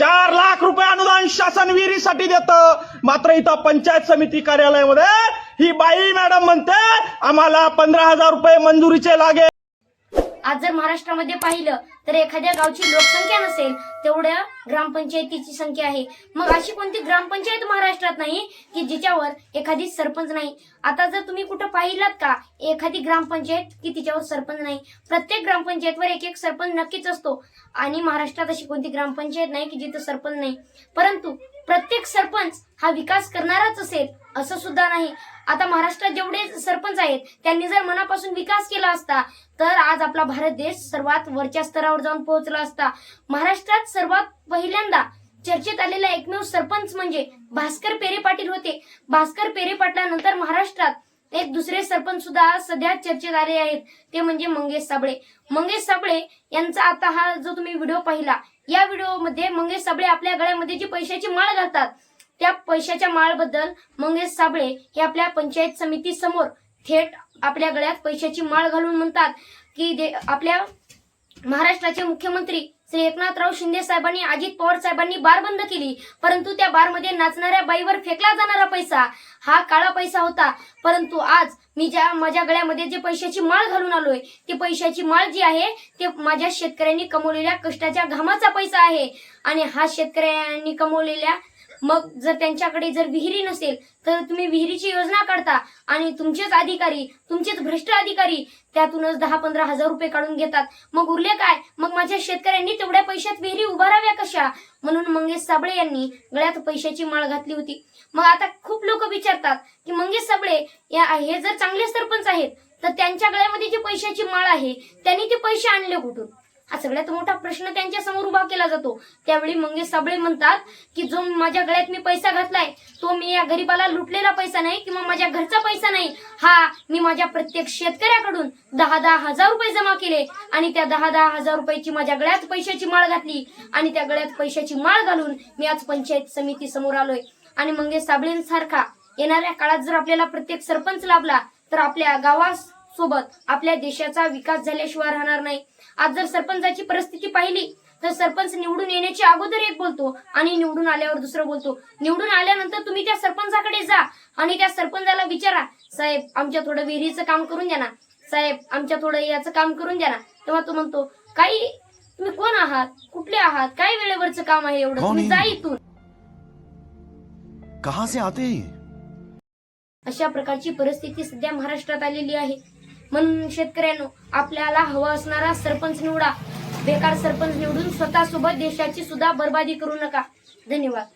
चार लाख रुपये अनुदान शासन विहिरीसाठी देतं. मात्र इथं पंचायत समिती कार्यालयामध्ये ही बाई मॅडम म्हणते आम्हाला पंधरा हजार रुपये मंजुरीचे लागेल. आज जर महाराष्ट्रामध्ये पाहिलं तर एखाद्या गावची लोकसंख्या नसेल तेवढ्या ग्रामपंचायतीची संख्या आहे. मग अशी कोणती ग्रामपंचायत महाराष्ट्रात नाही की जिच्यावर एखादी सरपंच नाही? आता जर तुम्ही कुठं पाहिलात का एखादी ग्रामपंचायत की तिच्यावर सरपंच नाही? प्रत्येक ग्रामपंचायतवर एक एक सरपंच नक्कीच असतो. आणि महाराष्ट्रात अशी कोणती ग्रामपंचायत नाही की जिथं सरपंच नाही? परंतु प्रत्येक सरपंच हा विकास करणाराच असेल असं सुद्धा नाही. आता महाराष्ट्रात जेवढे सरपंच आहेत त्यांनी जर मनापासून विकास केला असता तर आज आपला भारत देश सर्वात वरच्या स्तरावर जाऊन पोहोचला असता. महाराष्ट्रात सर्वात पहिल्यांदा चर्चेत आलेला एकमेव सरपंच म्हणजे भास्कर पेरे पाटील होते. भास्कर पेरे पाटलानंतर महाराष्ट्रात एक दुसरे सरपंच सुद्धा सध्या चर्चेत आले आहेत. ते म्हणजे मंगेश साबळे. मंगेश साबळे यांचा आता हा जो तुम्ही व्हिडिओ पाहिला या व्हिडिओमध्ये मंगेश साबळे आपल्या गळ्यामध्ये जी पैशाची माळ घालतात त्या पैशाच्या माळबद्दल मंगेश साबळे हे आपल्या पंचायत समिती समोर थेट आपल्या गळ्यात पैशाची माळ घालून म्हणतात की दे- आपल्या महाराष्ट्राचे मुख्यमंत्री श्री एकनाथराव शिंदे साहेबांनी अजित पवार साहेबांनी बार बंद केली. परंतु त्या बारमध्ये नाचणाऱ्या बाईवर फेकला जाणारा पैसा. हा काळा पैसा होता. परंतु आज मी ज्या माझ्या गळ्यामध्ये जे पैशाची माळ घालून आलोय ती पैशाची माळ जी आहे ते माझ्या शेतकऱ्यांनी कमवलेल्या कष्टाच्या घामाचा पैसा आहे. आणि हा शेतकऱ्यांनी कमवलेल्या मग जर त्यांच्याकडे जर विहिरी नसेल तर तुम्ही विहिरीची योजना काढता आणि तुमचेच अधिकारी तुमचेच भ्रष्ट अधिकारी त्यातूनच दहा पंधरा हजार रुपये काढून घेतात. मग उरले काय? मग माझ्या शेतकऱ्यांनी तेवढ्या पैशात विहिरी उभाराव्या कशा? म्हणून मंगेश साबळे यांनी गळ्यात पैशाची माळ घातली होती. मग आता खूप लोक विचारतात की मंगेश साबळे या हे जर चांगले सरपंच आहेत तर त्यांच्या गळ्यामध्ये जी पैशाची माळ आहे त्यांनी ते पैसे आणले कुठून? हा सगळ्यात मोठा प्रश्न त्यांच्यासमोर उभा केला जातो. त्यावेळी मंगेश साबळे म्हणतात की जो माझ्या गळ्यात मी पैसा घातलाय तो मी या गरीबाला लुटलेला पैसा नाही किंवा माझ्या घरचा पैसा नाही. हा मी माझ्या प्रत्येक शेतकऱ्याकडून दहा दहा हजार रुपये जमा केले आणि त्या दहा दहा हजार रुपयाची माझ्या गळ्यात पैशाची माळ घातली आणि त्या गळ्यात पैशाची माळ घालून मी आज पंचायत समिती समोर आलोय. आणि मंगेश साबळेंसारखा येणाऱ्या काळात जर आपल्याला प्रत्येक सरपंच लाभला तर आपल्या गावास गावासोबत आपल्या देशाचा विकास झाल्याशिवाय राहणार नाही. आज जर सरपंचाची परिस्थिती पाहिली तर सरपंच निवडून येण्याच्या अगोदर एक बोलतो आणि निवडून आल्यावर दुसरं बोलतो. निवडून आल्यानंतर तुम्ही त्या सरपंचाकडे जा आणि त्या सरपंचाला विचारा साहेब आमच्या थोडं विहिरीचं काम करून द्या ना. साहेब आमच्या थोडं याचं काम करून द्या ना. तेव्हा तो म्हणतो काही तुम्ही कोण आहात? कुठले आहात? काय वेळेवरचं काम आहे एवढं? तुम्ही जा? इथून. कहाँ से आते? अशा प्रकारची परिस्थिती सध्या महाराष्ट्रात आलेली आहे. म्हणून शेतकऱ्यांनो आपल्याला हवा असणारा सरपंच निवडा. बेकार सरपंच निवडून स्वतःसोबत देशाची सुद्धा बर्बादी करू नका. धन्यवाद.